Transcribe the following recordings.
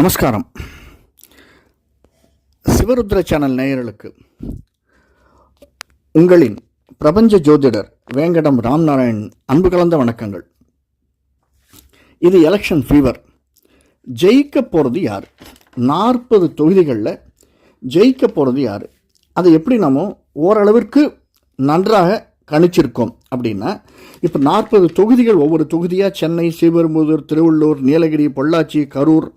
நமஸ்காரம். சிவருத்ர சேனல் நேயர்களுக்கு உங்களின் பிரபஞ்ச ஜோதிடர் வேங்கடம் ராம்நாராயண் அன்பு கலந்த வணக்கங்கள். இது எலெக்ஷன் ஃபீவர் ஜெயிக்க போகிறது யார்? நாற்பது தொகுதிகளில் ஜெயிக்க போகிறது யார்? அதை எப்படி நாம் ஓரளவிற்கு நன்றாக கணிச்சிருக்கோம் அப்படின்னா இப்போ நாற்பது தொகுதிகள் ஒவ்வொரு தொகுதியாக சென்னை ஸ்ரீபெரும்புதூர் திருவள்ளூர் நீலகிரி பொள்ளாச்சி கரூர்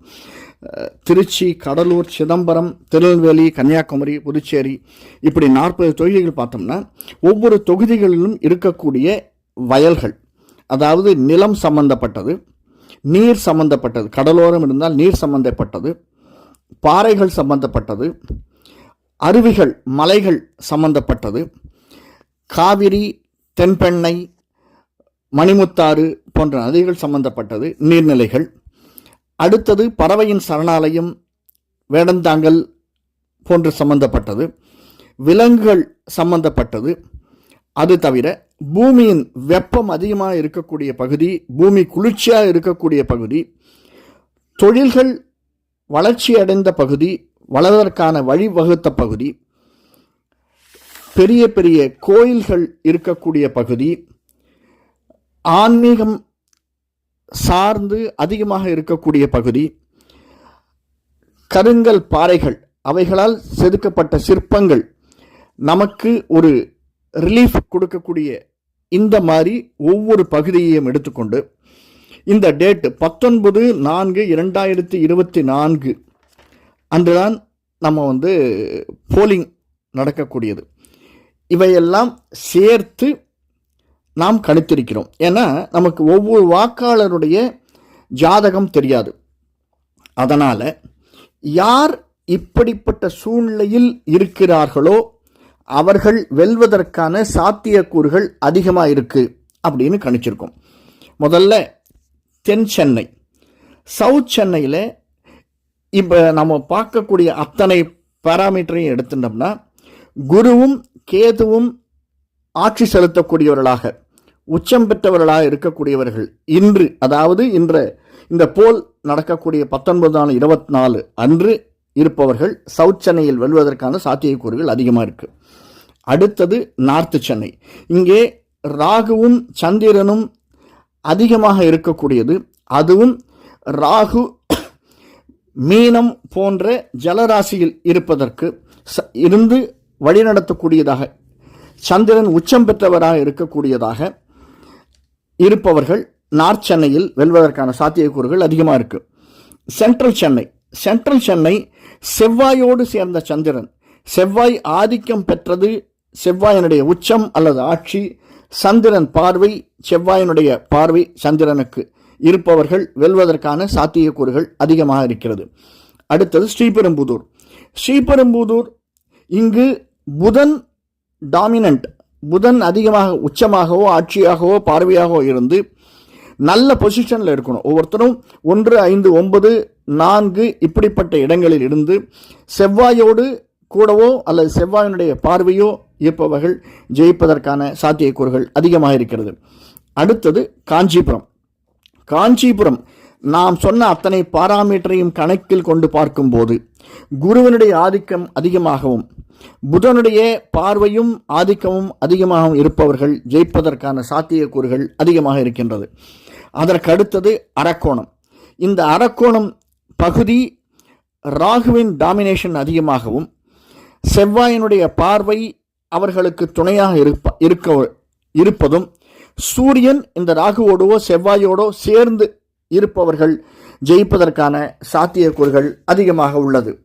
திருச்சி கடலூர் சிதம்பரம் திருநெல்வேலி கன்னியாகுமரி புதுச்சேரி இப்படி நாற்பது தொகுதிகள் பார்த்தோம்னா ஒவ்வொரு தொகுதிகளிலும் இருக்கக்கூடிய வயல்கள் அதாவது நிலம் சம்பந்தப்பட்டது நீர் சம்பந்தப்பட்டது கடலோரம் இருந்தால் நீர் சம்பந்தப்பட்டது பாறைகள் சம்பந்தப்பட்டது அருவிகள் மலைகள் சம்பந்தப்பட்டது காவிரி தென்பெண்ணை மணிமுத்தாறு போன்ற நதிகள் சம்பந்தப்பட்டது நீர்நிலைகள் அடுத்தது பறவையின் சரணாலயம் வேடந்தாங்கல் போன்று சம்பந்தப்பட்டது விலங்குகள் சம்பந்தப்பட்டது. அது தவிர பூமியின் வெப்பம் அதிகமாக இருக்கக்கூடிய பகுதி பூமி குளிர்ச்சியாக இருக்கக்கூடிய பகுதி தொழில்கள் வளர்ச்சியடைந்த பகுதி வளர்வதற்கான வழிவகுத்த பகுதி பெரிய பெரிய கோயில்கள் இருக்கக்கூடிய பகுதி ஆன்மீகம் சார்ந்து அதிகமாக இருக்கக்கூடிய பகுதி கருங்கல் பாறைகள். அவைகளால் செதுக்கப்பட்ட சிற்பங்கள் நமக்கு ஒரு ரிலீஃப் கொடுக்கக்கூடிய இந்த மாதிரி ஒவ்வொரு பகுதியையும் எடுத்துக்கொண்டு இந்த டேட்டு பத்தொன்பது நான்கு இரண்டாயிரத்தி இருபத்தி நான்கு அன்றுதான் நம்ம வந்து போலிங் நடக்கக்கூடியது. இவையெல்லாம் சேர்த்து நாம் கணித்திருக்கிறோம். ஏன்னா நமக்கு ஒவ்வொரு வாக்காளருடைய ஜாதகம் தெரியாது. அதனால் யார் இப்படிப்பட்ட சூழ்நிலையில் இருக்கிறார்களோ அவர்கள் வெல்வதற்கான சாத்தியக்கூறுகள் அதிகமாக இருக்குது அப்படின்னு கணிச்சிருக்கோம். முதல்ல தென் சென்னை. சவுத் சென்னையில் இப்போ நம்ம பார்க்கக்கூடிய அத்தனை பாராமீட்டரையும் எடுத்துட்டோம்னா குருவும் கேதுவும் ஆட்சி செலுத்தக்கூடியவர்களாக உச்சம் பெற்றவர்களாக இருக்கக்கூடியவர்கள். இன்று அதாவது இன்ற இந்த போல் நடக்கக்கூடிய பத்தொன்பது நாலு இருபத்தி நாலு அன்று இருப்பவர்கள் சவுத் சென்னையில் வெல்வதற்கான சாத்தியக்கூறுகள் அதிகமாக இருக்குது அடுத்தது நார்த்து சென்னை. இங்கே ராகுவும் சந்திரனும் அதிகமாக இருக்கக்கூடியது. அதுவும் ராகு மீனம் போன்ற ஜலராசியில் இருப்பதற்கு ச- இருந்து வழிநடத்தக்கூடியதாக சந்திரன் உச்சம் பெற்றவராக இருக்கக்கூடியதாக இருப்பவர்கள் நார்த் சென்னையில் வெல்வதற்கான சாத்தியக்கூறுகள் அதிகமாக இருக்கு. சென்ட்ரல் சென்னை. சென்ட்ரல் சென்னை செவ்வாயோடு சேர்ந்த சந்திரன். செவ்வாய் ஆதிக்கம் பெற்றது செவ்வாயினுடைய உச்சம் அல்லது ஆட்சி சந்திரன் பார்வை செவ்வாயினுடைய பார்வை சந்திரனுக்கு. இருப்பவர்கள் வெல்வதற்கான சாத்தியக்கூறுகள் அதிகமாக இருக்கிறது. அடுத்தது ஸ்ரீபெரும்புதூர். ஸ்ரீபெரும்புதூர் இங்கு புதன் டாமினன்ட் புதன் அதிகமாக உச்சமாகவோ ஆட்சியாகவோ பார்வையாகவோ இருந்து நல்ல பொசிஷனில் இருக்கணும். ஒவ்வொருத்தரும் ஒன்று ஐந்து ஒன்பது நான்கு இப்படிப்பட்ட இடங்களில் இருந்து செவ்வாயோடு கூடவோ அல்லது செவ்வாயினுடைய பார்வையோ இருப்பவர்கள் ஜெயிப்பதற்கான சாத்தியக்கூறுகள் அதிகமாக இருக்கிறது. அடுத்தது காஞ்சிபுரம். காஞ்சிபுரம் நாம் சொன்ன அத்தனை பாராமீட்டரையும் கணக்கில் கொண்டு பார்க்கும்போது குருவனுடைய ஆதிக்கம் அதிகமாகவும் புதனுடைய பார்வையும் ஆதிக்கமும் அதிகமாகவும் இருப்பவர்கள் ஜெயிப்பதற்கான சாத்தியக்கூறுகள் அதிகமாக இருக்கின்றது. அதற்கு அடுத்தது அரக்கோணம். இந்த அரக்கோணம் பகுதி ராகுவின் டாமினேஷன் அதிகமாகவும் செவ்வாயினுடைய பார்வை அவர்களுக்கு துணையாக இருப்ப இருக்க இருப்பதும் சூரியன் இந்த ராகுவோடோ செவ்வாயோடோ சேர்ந்து இருப்பவர்கள் ஜெயிப்பதற்கான சாத்தியக்கூறுகள் அதிகமாக உள்ளது.